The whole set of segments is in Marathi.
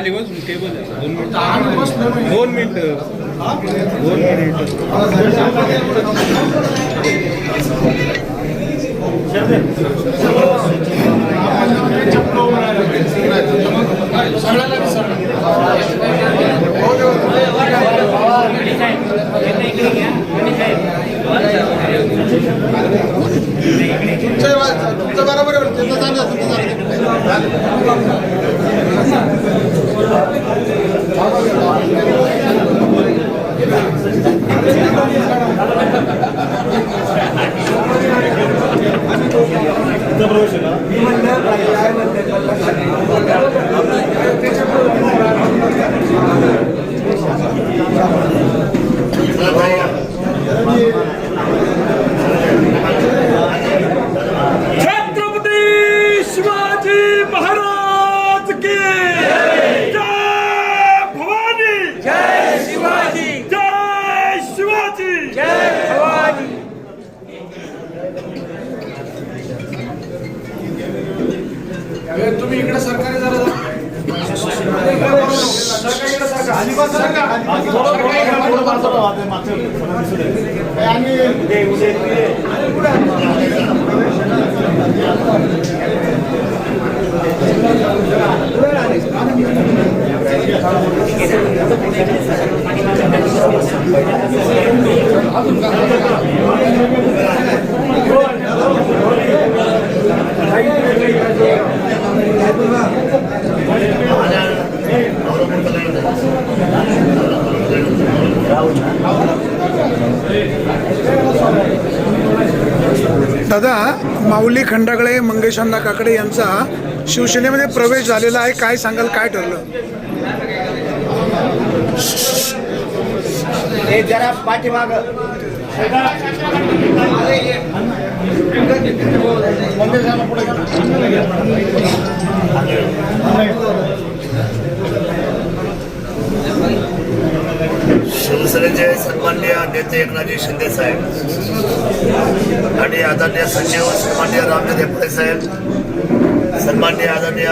खाली बसून टेबल. दोन मिनिट दोन मिनिट दोन मिनिट तुमचं बरोबर आहे तुमचं चांगलं तुमचं चांगलं छत्रपती शिवाजी महाराज की जय भवानी जय शिवाजी जय शिवाजी जय भवानी तुम्ही इकडे सरकारी जरा सरकारी इकडे सरकार अजिबात सरकार दादा माऊली खंडागळे मंगेश काकडे यांचा शिवसेनेमध्ये प्रवेश झालेला आहे. काय सांगाल काय ठरलं? जरा पाठीमाग शिवसेनेचे सन्माननीय नेते एकनाथजी शिंदे साहेब आणि आदरणीय सचिव सन्मान्य रामदेव देपळे साहेब सन्माननीय आदरणीय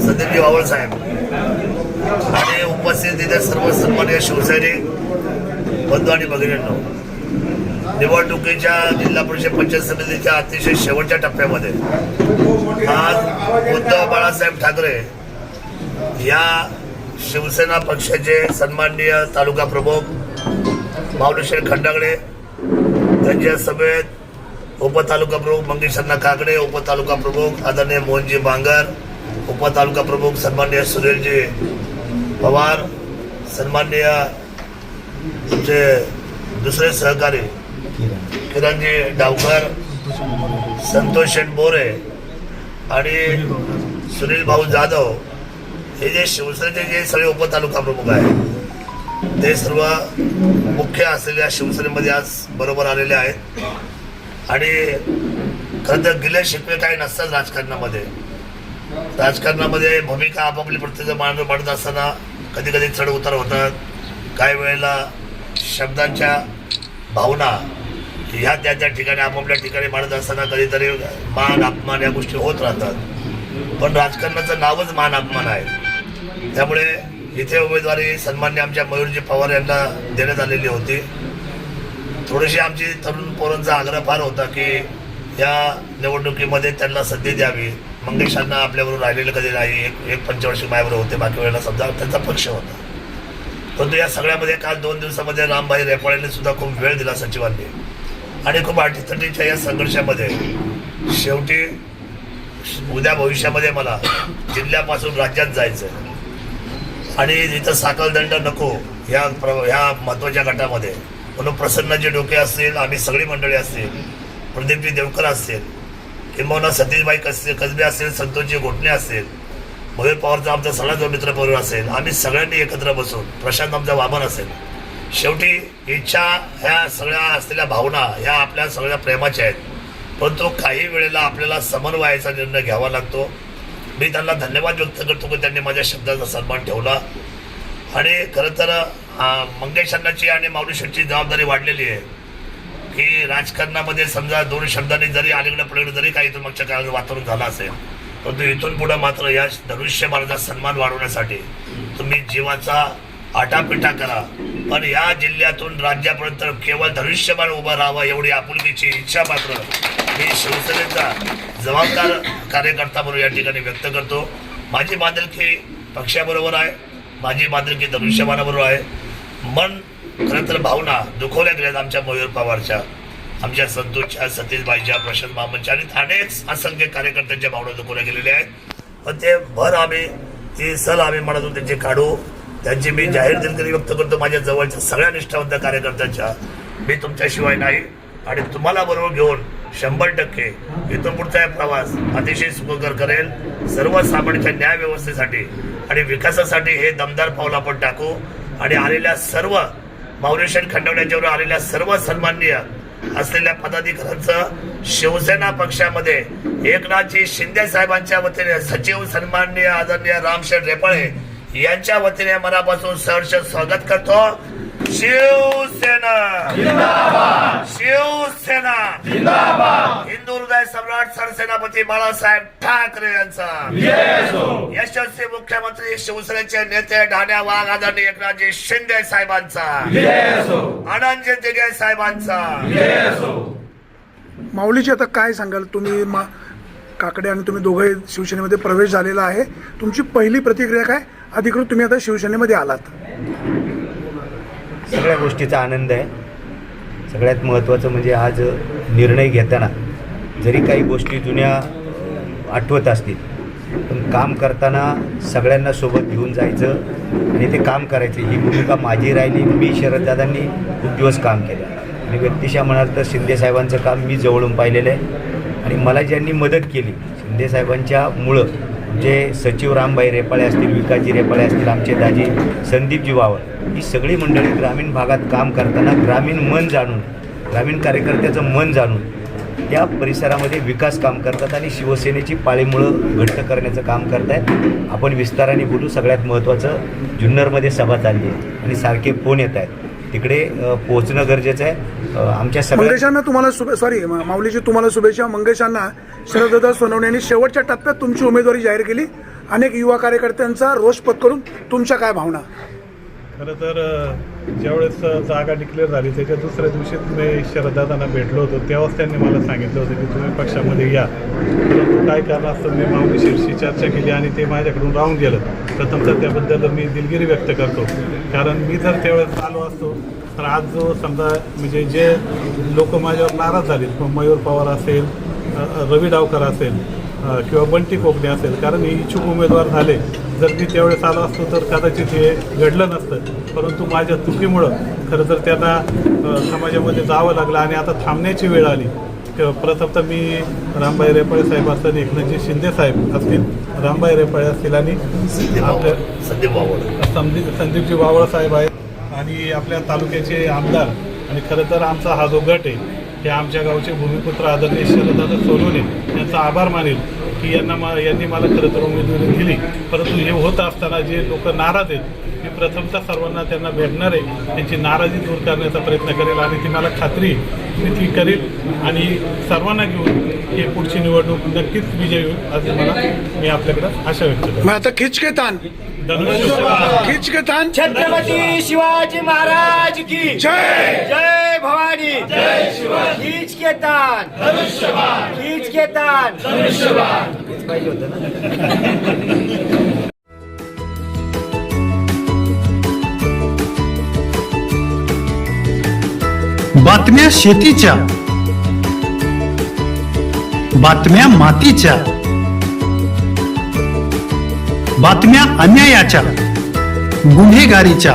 संदीपजी वावळ साहेब आणि उपस्थित तिथे सर्व सन्मान्य शिवसैनिक बंधू आणि भगिनींनो निवडणुकीच्या जिल्हा परिषद पंचायत समितीच्या अतिशय शेवटच्या टप्प्यामध्ये आज उद्धव बाळासाहेब ठाकरे या शिवसेना पक्षाचे सन्माननीय तालुका प्रमुख माऊलीशेठ खंडागडे त्यांच्या सभेत उपतालुका प्रमुख मंगेशांना काकडे उपतालुका प्रमुख आदरणीय मोहनजी बांगर उपतालुका प्रमुख सन्मान्य सुनीलजी पवार सन्मान्य आमचे दुसरे सहकारी किरणजी डावकर संतोष शेठ बोरे आणि सुनील भाऊ जाधव हे जे शिवसेनेचे जे सगळे उपतालुका प्रमुख आहेत. ते सर्व मुख्य असलेल्या शिवसेनेमध्ये आज बरोबर आलेले आहेत. आणि खरं तर गिले शिकवे काही नसतात राजकारणामध्ये. राजकारणामध्ये भूमिका आपापली प्रत्येक मांड मांडत असताना कधी कधी चढ उतार होतात. काही वेळेला शब्दांच्या भावना ह्या त्या त्या ठिकाणी आपापल्या ठिकाणी मांडत असताना कधीतरी मान अपमान या गोष्टी होत राहतात. पण राजकारणाचं नावच मान अपमान आहे. त्यामुळे इथे उमेदवारी सन्मान्य आमच्या मयूरजी पवार यांना देण्यात आलेली होती. थोडीशी आमची तरुण पोरांचा आग्रह फार होता की या निवडणुकीमध्ये त्यांना संधी द्यावी. मंगेशांना आपल्याबरोबर राहिलेलं कधी नाही एक एक पंचवर्षी माझ्याबरोबर होते बाकी वेळेला समजा त्यांचा पक्ष होता. परंतु या सगळ्यामध्ये काल दोन दिवसामध्ये रामभाई रेपाळेंनी सुद्धा खूप वेळ दिला सचिवांनी. आणि खूप अटीतटीच्या या संघर्षामध्ये शेवटी उद्या भविष्यामध्ये मला जिल्ह्यापासून राज्यात जायचं आहे आणि इथं साखळदंड नको ह्या प्र ह्या महत्त्वाच्या गटामध्ये. म्हणून प्रसन्नजी डोके असतील आम्ही सगळी मंडळी असतील प्रदीपजी देवकर असतील किंबहुना सतीशबाई कस कसबे असतील संतोषजी घोटणे असतील मयूर पवारचा आमचा सगळा जो मित्रपरिवार असेल आम्ही सगळ्यांनी एकत्र बसून प्रशांत आमचा वामन असेल. शेवटी इच्छा ह्या सगळ्या असलेल्या भावना ह्या आपल्या सगळ्या प्रेमाच्या आहेत. परंतु काही वेळेला आपल्याला समन्वयाचा निर्णय घ्यावा लागतो. मी त्यांना धन्यवाद व्यक्त करतो की त्यांनी माझ्या शब्दाचा सन्मान ठेवला. आणि खरं तर मंगेश अण्णाची आणि माऊलीशांची जबाबदारी वाढलेली आहे. की राजकारणामध्ये समजा दोन शब्दांनी जरी अलीकडे पलीकडे जरी काही इथून मागच्या काळात वातावरण झालं असेल परंतु इथून पुढे मात्र या धनुष्य धनुष्यबाणाचा सन्मान वाढवण्यासाठी तुम्ही जीवाचा आटापिटा करा. पण या जिल्ह्यातून राज्यापर्यंत केवळ धनुष्यबाण उभं राहावं एवढी आपुलकीची इच्छा मात्र मी शिवसेनेचा जबाबदार कार्यकर्ता म्हणून या ठिकाणी व्यक्त करतो. माझी बांधिलकी पक्षाबरोबर आहे. माझी बांधिलकी धनुष्यबाणाबरोबर आहे. मन खरं तर भावना दुखवल्या गेल्यात आमच्या मयूर पवारच्या आमच्या संतोषच्या सतीशबाईच्या प्रशांत मामांच्या आणि अनेक असंख्य कार्यकर्त्यांच्या भावना दुखवल्या गेलेल्या आहेत. पण ते भर आम्ही ती सल आम्ही म्हणतो त्यांचे काढू. त्यांची मी जाहीर दिलगिरी व्यक्त करतो. माझ्या जवळच्या सगळ्या निष्ठावंत कार्यकर्त्यांच्या. मी तुमच्याशिवाय नाही. आणि तुम्हाला बरोबर घेऊन शंभर टक्के इथून पुढचा प्रवास अतिशय सुखकर करेल. सर्वसामान्यांच्या न्याय व्यवस्थेसाठी आणि विकासासाठी हे दमदार पाऊल आपण टाकू. आणि आलेल्या सर्व माउरेशन खंडवण्याच्यावर आलेल्या सर्व सन्माननीय असलेल्या पदाधिकाऱ्यांचं शिवसेना पक्षामध्ये एकनाथजी शिंदे साहेबांच्या वतीने सचिव सन्माननीय आदरणीय रामशेठ रेपाळे यांच्या वतीने मनापासून सहर्ष स्वागत करतो. शिवसेना. शिवसेना. हिंदू हृदय सम्राट सरसेनापती बाळासाहेब ठाकरे यांचा. यशस्वी मुख्यमंत्री शिवसेनेचे नेते ढाण्या वाघ आदरणीय एकनाथजी शिंदे साहेबांचा. आनंदजी दिगे साहेबांचा. माऊलीची आता काय सांगाल? तुम्ही मा काकडे आणि तुम्ही दोघे शिवसेनेमध्ये प्रवेश झालेला आहे. तुमची पहिली प्रतिक्रिया काय? अधिकृत तुम्ही आता शिवसेनेमध्ये आलात. सगळ्या गोष्टीचा आनंद आहे. सगळ्यात महत्त्वाचं म्हणजे आज निर्णय घेताना जरी काही गोष्टी जुन्या आठवत असतील पण काम करताना सगळ्यांना सोबत घेऊन जायचं आणि ते काम करायचं. ही भूमिका माझी राहिली मी शरददादांनी खूप दिवस काम केलं. आणि व्यक्तिशा म्हणाल तर शिंदेसाहेबांचं काम मी जवळून पाहिलेलं आहे. आणि मला ज्यांनी मदत केली शिंदेसाहेबांच्या मुळं जे सचिव रामबाई रेपाळे असतील विकाजी रेपाळे असतील आमचे दाजी संदीपजी वावर ही सगळी मंडळी ग्रामीण भागात काम करताना ग्रामीण मन जाणून ग्रामीण कार्यकर्त्याचं मन जाणून त्या परिसरामध्ये विकास काम करतात आणि शिवसेनेची पाळीमुळं घट्ट करण्याचं काम करतायत. आपण विस्ताराने बोलू सगळ्यात महत्त्वाचं जुन्नरमध्ये सभा चालली आहे आणि सारखे फोन येत आहेत तिकडे पोहोचणं गरजेचं आहे. आमच्या मंगेशांना तुम्हाला शुभे सॉरी माऊलीची तुम्हाला शुभेच्छा. मंगेशांना शरददा सोनवणे यांनी शेवटच्या टप्प्यात तुमची उमेदवारी जाहीर केली. अनेक युवा कार्यकर्त्यांचा रोष पत्करून तुमच्या काय भावना? खरं तर ज्यावेळेस जागा डिक्लेअर झाली त्याच्या दुसऱ्या दिवशी मी शरददादांना भेटलो होतो. तेव्हाच त्यांनी मला सांगितलं होतं की तुम्ही पक्षामध्ये या. परंतु काय कारण असतं मी माऊली चर्चा केली आणि ते माझ्याकडून राहून गेलं. प्रथमतः त्याबद्दल मी दिलगिरी व्यक्त करतो. कारण मी जर त्यावेळेस आलो असतो तर आज जो समजा म्हणजे जे लोक माझ्यावर नाराज झालेत मग मयूर पवार असेल रवी डावकर असेल किंवा बंटी कोकणे असेल कारण हे इच्छुक उमेदवार झाले जर मी त्यावेळेस आलो असतो तर कदाचित हे घडलं नसतं. परंतु माझ्या चुकीमुळं खरं तर त्यांना अ, समाजामध्ये जावं लागलं आणि आता थांबण्याची वेळ आली. तेव्हा प्रथमतः मी रामबाई रेपाळे साहेब असतील एकनाथजी शिंदे साहेब असतील रामबाई रेपाळे असतील आणि आपल्या संदीप संदीपजी वावळ साहेब आहेत आणि आपल्या तालुक्याचे आमदार. आणि खरं तर आमचा हा जो गट आहे हे आमच्या गावचे भूमिपुत्र आदरणीय शरददादा सोनवणे यांचा आभार मानेल की यांना मा यांनी मला खरं तर उमेदवारी दिली. परंतु हे होत असताना जे लोक नाराज आहेत मी प्रथमतः सर्वांना त्यांना भेटणार आहे त्यांची नाराजी दूर करण्याचा प्रयत्न करेल आणि ती मला खात्री मी ती करेल आणि सर्वांना घेऊन ही पुढची निवडणूक नक्कीच विजय होईल असे मला मी आपल्याकडं आशा व्यक्त करतो. मग आता खिच के तान धन्यवाद. खिच के तान छत्रपती शिवाजी महाराज की जय! जय! भवानी। जय शिवाजी हीच के तान खींच के तान पाहिजे होतं ना बातम्या शेतीच्या बातम्या मातीच्या बातम्या अन्यायाच्या गुन्हेगारीच्या.